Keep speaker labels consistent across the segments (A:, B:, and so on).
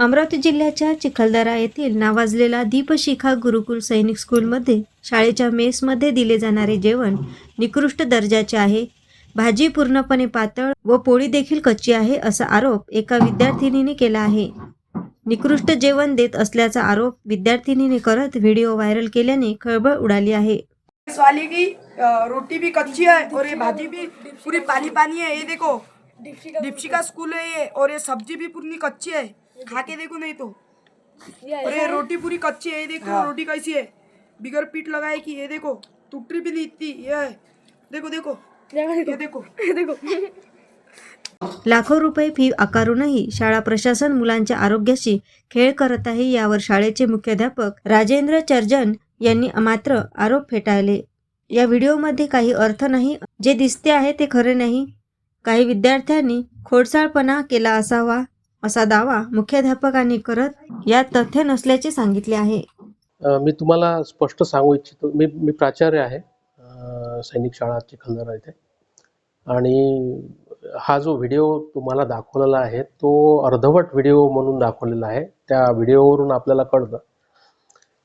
A: अमरावती जिल्ह्याच्या चिखलदरा येथील नावाजलेला दीपशिखा गुरुकुल सैनिक स्कूलमध्ये शाळेच्या मेसमध्ये दिले जाणारे जेवण निकृष्ट दर्जाचे आहे. भाजी पूर्णपणे पातळ व पोळी देखील कच्ची आहे असा आरोप एका विद्यार्थिनीने केला आहे. निकृष्ट जेवण देत असल्याचा आरोप विद्यार्थिनीने करत व्हिडिओ व्हायरल केल्याने खळबळ उडाली आहे.
B: इस की रोटी भी कच्ची है और ये भाजी भी पूरी पानी पानी है। ये देखो दीपशिका स्कूल है ये और ये सब्जी भी पूरी कच्ची है। खा के देखो नहीं तो। ये रोटी पूरी कच्ची है ये देखो रोटी कैसी है। बिगर पीठ लगाए की ये देखो टूटी भी नहीं इतनी ये है। देखो देखो। ये देखो। ये देखो।
A: लाखो रुपये फी आकारूनही शाळा प्रशासन मुलांच्या आरोग्याशी खेळ करत आहे यावर शाळेचे मुख्याध्यापक राजेंद्र चर्जन यांनी मात्र आरोप फेटाळले. या व्हिडिओमध्ये काही अर्थ नाही जे दिसते आहे ते खरे नाही. काही विद्यार्थ्यांनी खोडसाळपणा केला असावा. असा दावा मुख्याध्यापकांनी करत यात तथ्य नसल्याचे सांगितले आहे.
C: मी तुम्हाला स्पष्ट सांगू इच्छितो. मी मी प्राचार्य आहे. सैनिक शाळा चिखलदरा इथे. आणि हा जो व्हिडिओ तुम्हाला दाखवलेला आहे तो अर्धवट व्हिडिओ म्हणून दाखवलेला आहे. त्या व्हिडिओवरून आपल्याला कळतं.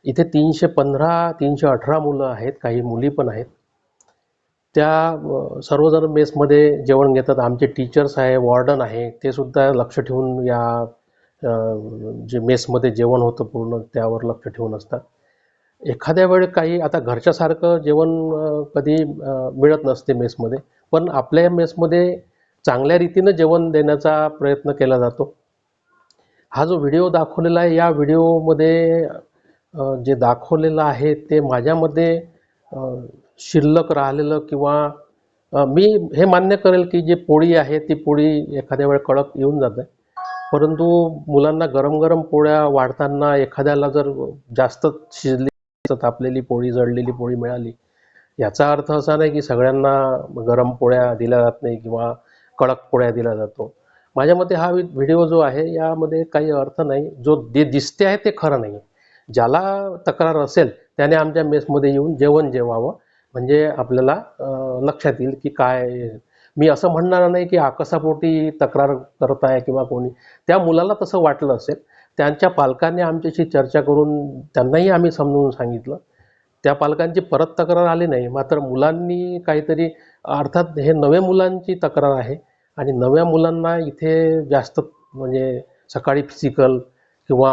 C: इथे तीनशे पंधरा तीनशे अठरा मुलं आहेत. काही मुली पण आहेत. त्या सर्वजण मेसमध्ये जेवण घेतात. आमचे टीचर्स आहे वॉर्डन आहे. ते सुद्धा लक्ष ठेवून या जे मेसमध्ये जेवण होतं पूर्ण त्यावर लक्ष ठेवून असतात. एखाद्या वेळ काही आता घरच्यासारखं जेवण कधी मिळत नसते मेसमध्ये पण आपल्या मेसमध्ये चांगल्या रीतीनं जेवण देण्याचा प्रयत्न केला जातो. हा जो व्हिडिओ दाखवलेला आहे या व्हिडिओमध्ये जे दाखवलेलं आहे ते माझ्यामध्ये शिल्लक राहिलेलं किंवा मी हे मान्य करेल की जी पोळी आहे ती पोळी एखाद्या वेळ कडक येऊन जाते. परंतु मुलांना गरम गरम पोळ्या वाढताना एखाद्याला जर जास्त शिजली तापलेली पोळी जळलेली पोळी मिळाली याचा अर्थ असा नाही की सगळ्यांना गरम पोळ्या दिल्या जात नाही किंवा कडक पोळ्या दिल्या जातो. माझ्या मते हा व्हिडिओ जो आहे यामध्ये काही अर्थ नाही. जो जे दिसते आहे ते खरं नाही. ज्याला तक्रार असेल त्याने आमच्या मेसमध्ये येऊन जेवण जेवावं. म्हणजे आपल्याला लक्षात येईल की काय मी असं म्हणणार नाही की आकसापोटी तक्रार करत आहे किंवा कोणी. त्या मुलाला तसं वाटलं असेल. त्यांच्या पालकांनी आमच्याशी चर्चा करून त्यांनाही आम्ही समजून सांगितलं. त्या पालकांची परत तक्रार आली नाही. मात्र मुलांनी काहीतरी अर्थात हे नव्या मुलांची तक्रार आहे आणि नव्या मुलांना इथे जास्त म्हणजे सकाळी फिजिकल किंवा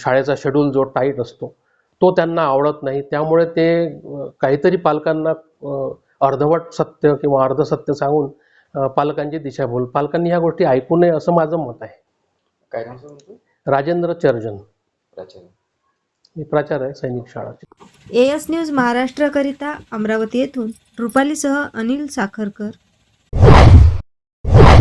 C: शाळेचा शेड्यूल जो टाईट असतो तो त्यांना आवडत नाही. त्यामुळे ते काहीतरी पालकांना अर्धवट सत्य किंवा अर्धसत्य सांगून पालकांची दिशाभूल पालकांनी ह्या गोष्टी ऐकू नये असं माझं मत आहे.
D: काय
C: राजेंद्र चर्जन.
D: प्राचार्य.
C: मी प्राचार्य आहे सैनिक शाळा.
A: एएस न्यूज महाराष्ट्रकरिता अमरावती येथून. रुपालीसह अनिल साखरकर.